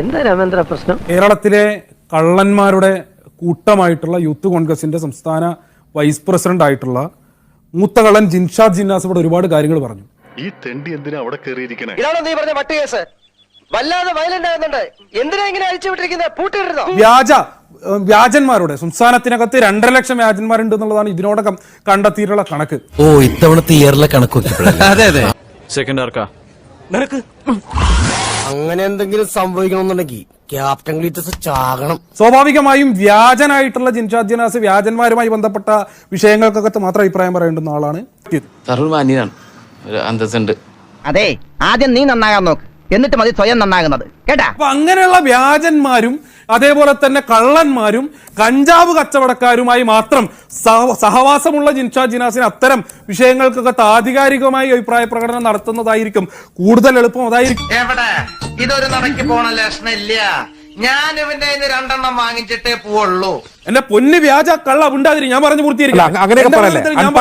എന്താ രാമേന്ദ്ര പ്രശ്നം? കേരളത്തിലെ കള്ളന്മാരുടെ കൂട്ടമായിട്ടുള്ള യൂത്ത് കോൺഗ്രസിന്റെ സംസ്ഥാന വൈസ് പ്രസിഡന്റ് ആയിട്ടുള്ള മൂത്ത കള്ളൻ ജിൻഷാദ് ജിന്നാസ് ഇവിടെ ഒരുപാട് കാര്യങ്ങൾ പറഞ്ഞു. ഈ തെണ്ടി എന്തിനാ അവിടെ കയറിയിരിക്കണേ? ഇതാണോ നീ പറഞ്ഞ കേസ്? വല്ലാതെ വയലന്റ് ആകുന്നുണ്ട്. എന്തിനാ ഇങ്ങനെ അഴിച്ചു വിട്ടിരിക്കുന്നത്? പൂട്ടിയിടുന്നോ വ്യാജ ഏഹ് വ്യാജന്മാരുടെ സംസ്ഥാനത്തിനകത്ത് രണ്ടര ലക്ഷം വ്യാജന്മാരുണ്ട് എന്നുള്ളതാണ് ഇതിനോടകം കണ്ടെത്തിയിട്ടുള്ള കണക്ക്. ഓ ഇത്തവണത്തെ ഇയറിലെ കണക്ക് അതെ അതെ. സെക്കൻഡ് ആർക്കാ? അങ്ങനെ എന്തെങ്കിലും സംഭവിക്കണമെന്നുണ്ടെങ്കിൽ ക്യാപ്റ്റൻ ഗ്ലീറ്റസ് ചാകണം. സ്വാഭാവികമായും വ്യാജനായിട്ടുള്ള ജിൻഷാദ് ജിനാസ് വ്യാജന്മാരുമായി ബന്ധപ്പെട്ട വിഷയങ്ങൾക്കൊക്കെ മാത്രം അഭിപ്രായം പറയേണ്ടുന്ന ആളാണ്. അന്തസ്സുണ്ട്. അതെ ആദ്യം നീ നന്നാകാൻ നോക്ക്. എന്നിട്ട് മതി സ്വയം നന്നാകുന്നത്. കേട്ടാ? അപ്പൊ അങ്ങനെയുള്ള വ്യാജന്മാരും അതേപോലെ തന്നെ കള്ളന്മാരും കഞ്ചാവ് കച്ചവടക്കാരുമായി മാത്രം സഹവാസമുള്ള ജിൻഷാ ജിനാസിന് അത്തരം വിഷയങ്ങൾക്കൊക്കെ ആധികാരികമായി അഭിപ്രായ പ്രകടനം നടത്തുന്നതായിരിക്കും കൂടുതൽ എളുപ്പം അതായിരിക്കും. ഇതൊരു നടക്കി പോണ ലക്ഷണില്ല ഞാൻ ഇവന്റെ രണ്ടെണ്ണം വാങ്ങിച്ചിട്ടേ പോവുള്ളൂ. എന്റെ പൊന്ന് വ്യാജ കള്ള ഉണ്ടാതിരി ഞാൻ പറഞ്ഞു പൂർത്തീകരിക്കാം. അങ്ങനെയൊക്കെ പറയല്ലേ? ഞാൻ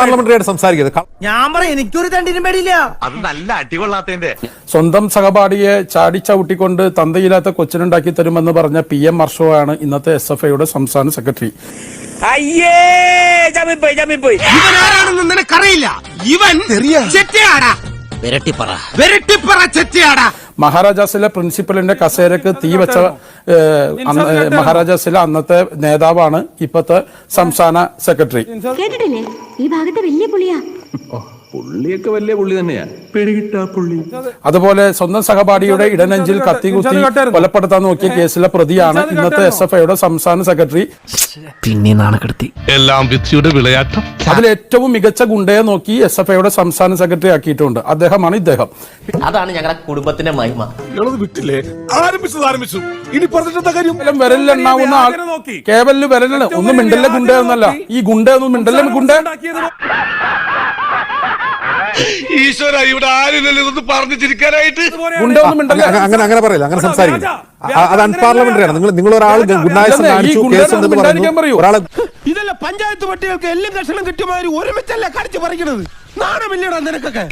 സംസാരിക്കരുത്. പറയാം എനിക്കൊരു തണ്ടിനും പേടിയില്ല. അത് നല്ല അടികൊള്ളാത്തതിന്റെ. സ്വന്തം സഹപാഠിയെ ചാടി ചവിട്ടിക്കൊണ്ട് തന്തയില്ലാത്ത കൊച്ചിനുണ്ടാക്കി തരുമെന്ന് പറഞ്ഞ പി എം മർഷോ ആണ് ഇന്നത്തെ എസ് എഫ് ഐയുടെ സംസ്ഥാന സെക്രട്ടറി. ഇവനാരാണെന്ന് നിനക്കറിയില്ല. ഇവൻ ചെറ്റയാടാ. വെരട്ടിപ്പറ. വെരട്ടിപ്പറ ചെറ്റയാടാ. മഹാരാജാസിലെ പ്രിൻസിപ്പലിന്റെ കസേരക്ക് തീ വെച്ച മഹാരാജാസിലെ അന്നത്തെ നേതാവാണ് ഇപ്പത്തെ സംസ്ഥാന സെക്രട്ടറി. കേട്ടിട്ടില്ലേ? ഈ ഭാഗത്തെ വലിയ പുളിയാ. പുള്ളിയൊക്കെ വലിയ പുള്ളി തന്നെയാ. പിടികിട്ടാ പുള്ളി. അതുപോലെ സ്വന്തം സഹപാഠിയുടെ ഇടനെഞ്ചിൽ കത്തികുത്തി കൊലപ്പെടുത്താൻ നോക്കിയ കേസിലെ പ്രതിയാണ് ഇന്നത്തെ എസ് എഫ് ഐയുടെ സംസ്ഥാന സെക്രട്ടറി. പിന്നെ നാണക്കെടുത്തി. എല്ലാം വിധിയുടെ വിളയാട്ടം. അതിൽ ഏറ്റവും മികച്ച ഗുണ്ടയെ നോക്കി എസ് എഫ് ഐയുടെ സംസ്ഥാന സെക്രട്ടറി ആക്കിയിട്ടുണ്ട്. അദ്ദേഹമാണ് ഇദ്ദേഹം. അതാണ് ഞങ്ങളുടെ കുടുംബത്തിന്റെ മഹിമ. വിട്ടില്ലേ? ആരംഭിച്ചത് ആരംഭിച്ചു. ഇനി പറഞ്ഞിട്ടെന്താ കാര്യം? വിരലിലെണ്ണാവുന്ന ആൾ കേവലിൽ വിരലാണ് ഒന്നും മിണ്ടല്ല ഗുണ്ട എന്നല്ല ഈ ഗുണ്ട ഒന്നും മിണ്ടല്ല ഗുണ്ട ഈശ്വര ഇവിടെ ആരില്ലല്ലോ ഇതൊന്ന് പറഞ്ഞു ചിരിക്കാനായിട്ട് അങ്ങനെ അങ്ങനെ പറയില്ല അങ്ങനെ സംസാരിക്കില്ല അത് അൺപാർലമെന്ററി ആണ്. നിങ്ങൾ നിങ്ങൾ ഒരാൾ ഗുണ്ടായസം കാണിച്ചു കേസ്. ഒരാളെ ഇതല്ല പഞ്ചായത്ത് പട്ടികൾക്ക് എല്ലാം കഷണം കിട്ടിയമാതിരി ഒരുമിച്ചല്ല കടിച്ചു പറിക്കണത്? നാണമില്ലടാ നിനക്കൊക്കെ.